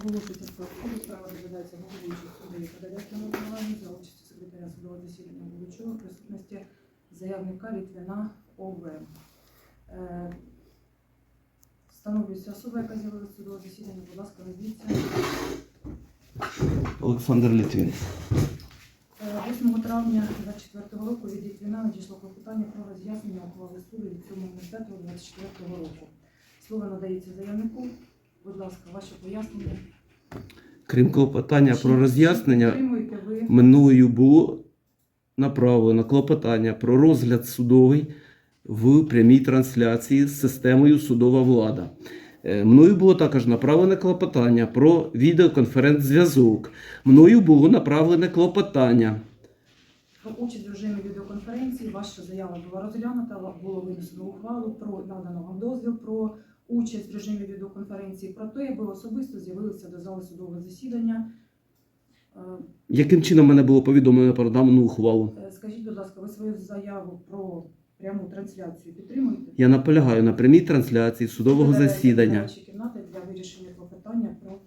Оголошується суду. Справа розглядається головуючим суддею Подоляки Миколаївні за участю секретаря судового засідання Голучова присутності заявника Літвина ОВ. Е, Встановлюється особа, яка з'явилася в судове засідання. Будь ласка, назвіться. Олександр Літвін. Е, 8 травня 2024 року від Літвіна надійшло клопотання про роз'яснення ухвали суду від 7.05.24 року. Слово надається заявнику. Будь ласка, ваше пояснення. Крім клопотання про роз'яснення, Підтримуєте ви мною було направлено клопотання про розгляд судовий в прямій трансляції з системою судова влада. Е, Мною було також направлене клопотання про відеоконференц-зв'язок. Мною було направлене клопотання. про участь в режимі відеоконференції. Ваша заява була розглянута, було винесено ухвалу про надано вам дозвіл про участь в режимі відеоконференції, про те, аби особисто з'явилися до зали судового засідання. Е, Яким чином мене було повідомлено про дану ухвалу? е, Скажіть, будь ласка, ви свою заяву про пряму трансляцію підтримуєте? Я наполягаю на прямій трансляції судового засідання. кімнати для вирішення клопотання про.